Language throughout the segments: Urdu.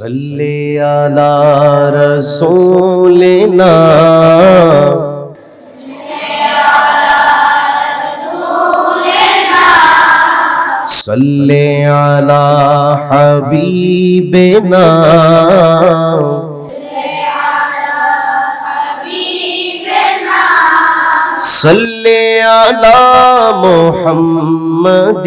صلی علی رسولنا صلی علی حبیبنا صلی علی محمد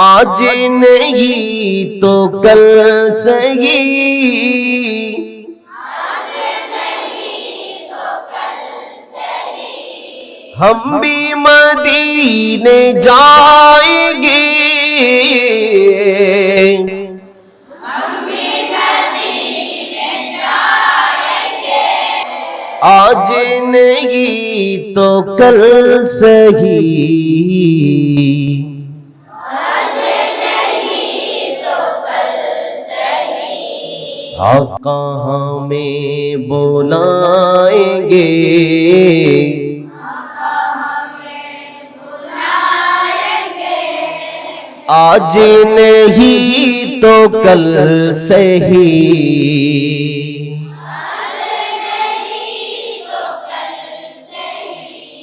آج نہیں تو کل سہی ہم بھی مدینے جائیں گے۔ آج نہیں تو کل سہی آقا ہمیں بلائیں گے آج نہیں تو کل سہی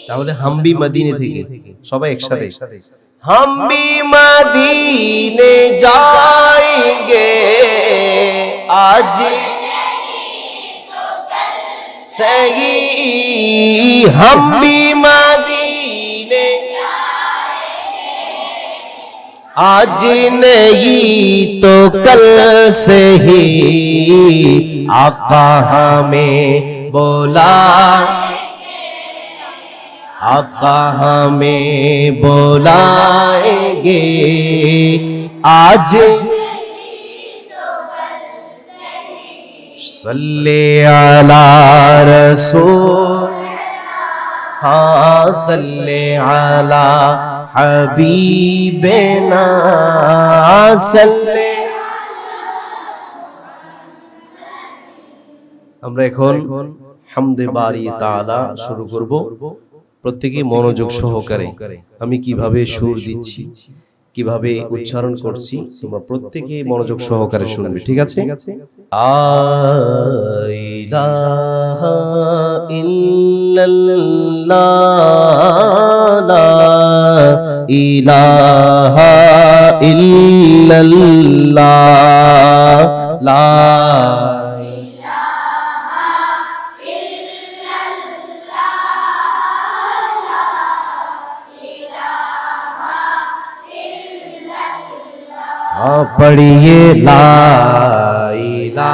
তাহলে হাম্বি মদিনে থেকে সবাই একসাথে ہم بھی مدینے جائیں گے آج صحیح ہم بھی مدینے آج نہیں تو کل سے ہی آقا ہمیں بولا آقا ہمیں بلائیں گے آج صلی علی رسول ہاں صلی علی حبیبنا صلی আমরা এখন হামদে বাড়ি তাআলা শুরু করব প্রত্যেকে মনোযোগ সহকারে আমি কিভাবে সুর দিচ্ছি কীভাবে উচ্চারণ করছি তোমরা প্রত্যেকে মনোযোগ সহকারে শুনবে ঠিক আছে? ইলাহা ইল্লাল্লাহ লা ہاں پڑھیے لا الہ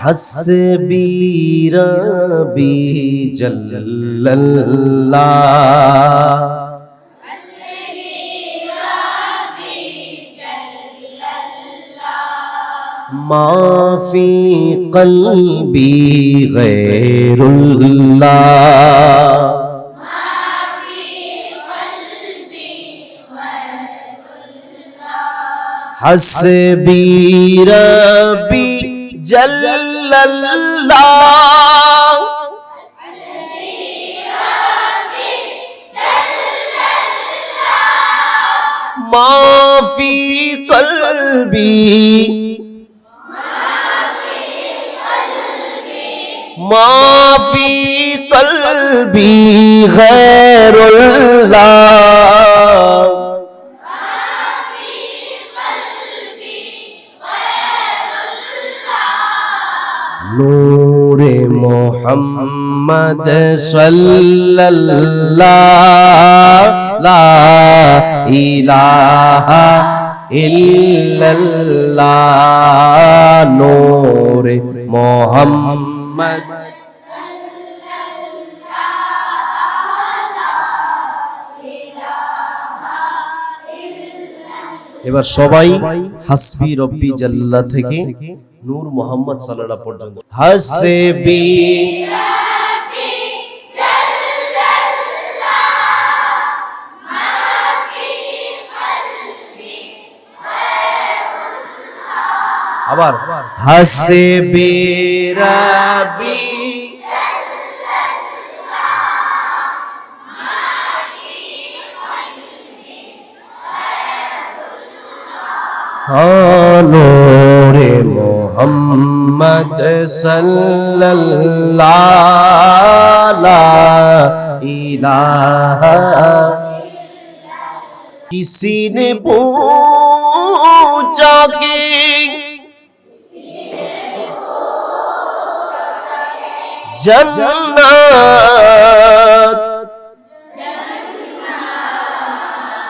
حسبی ربی ما فی قلبی غیر اللہ۔ حسبی ربی جل اللہ۔ ما فی قلبی ما فی قلبی غیر اللہ۔ نور محمد صلی اللہ لا الہ الا اللہ نور নূরে মোহাম্মদ এবার সবাই হাসবি রব্বি জাল্লা থেকে নূর মোহাম্মদ সাল্লাল্লাহ পর্যন্ত। হাসবি আবার। হাসবি রাবি نور محمد صلی اللہ لا کسی نے پوچھا کہ جنت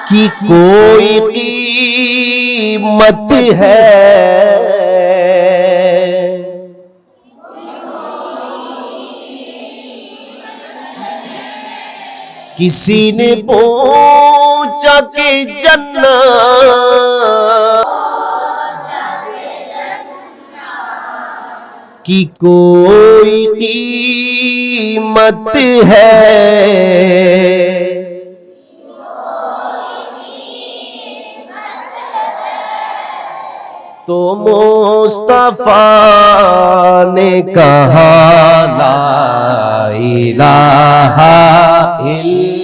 کی کوئی قیمت ہے؟ کسی نے پوچھا کہ جنت کی کوئی قیمت ہے؟ تو مصطفیٰ نے کہا لا الہ الا